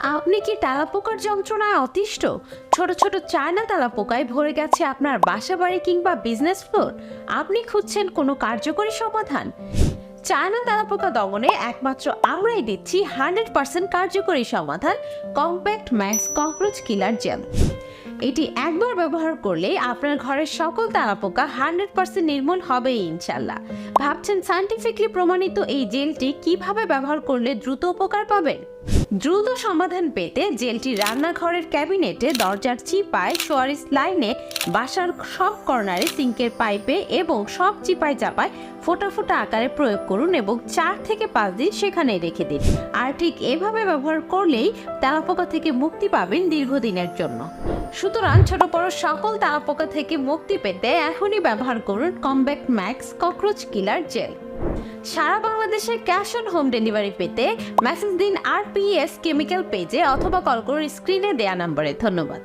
আপনি কি তেলাপোকার যন্ত্রণায় অতিষ্ঠ? ছোট ছোট চায়না তেলাপোকায় ভরে গেছে আপনার বাসা বাড়ি কিংবা বিজনেস ফ্লোর। আপনি খুঁজছেন কোনো কার্যকরী সমাধান? চায়না তেলাপোকা দমনে একমাত্র আমরাই দিচ্ছি হান্ড্রেড পার্সেন্ট কার্যকরী সমাধান, compact max cockroach killer gel. এটি একবার ব্যবহার করলে আপনার ঘরের সকল তেলাপোকা হান্ড্রেড পার্সেন্ট নির্মূল হবেই ইনশাল্লাহ। ভাবছেন সায়েন্টিফিকলি প্রমাণিত এই জেলটি কীভাবে ব্যবহার করলে দ্রুত উপকার পাবেন? দ্রুত সমাধান পেতে জেলটি রান্নাঘরের ক্যাবিনেটে দরজার চিপায় সোয়ারিস লাইনে বাসার সব কর্নারে সিঙ্কের পাইপে এবং সব চিপায় চাপায় ফোটা ফোটা আকারে প্রয়োগ করুন এবং চার থেকে পাঁচ দিন সেখানে রেখে দিন। আর ঠিক এভাবে ব্যবহার করলেই তেলাপোকা থেকে মুক্তি পাবেন দীর্ঘদিনের জন্য। সুতরাং ছোট বড় সকল তেলাপোকা থেকে মুক্তি পেতে এখনই ব্যবহার করুন compact max cockroach killer gel. সারা বাংলাদেশে ক্যাশ অন হোম ডেলিভারি পেতে মেসেজ দিন আর কেমিক্যাল পেজে অথবা কল করুন স্ক্রিনে দেয়া নম্বরে। ধন্যবাদ।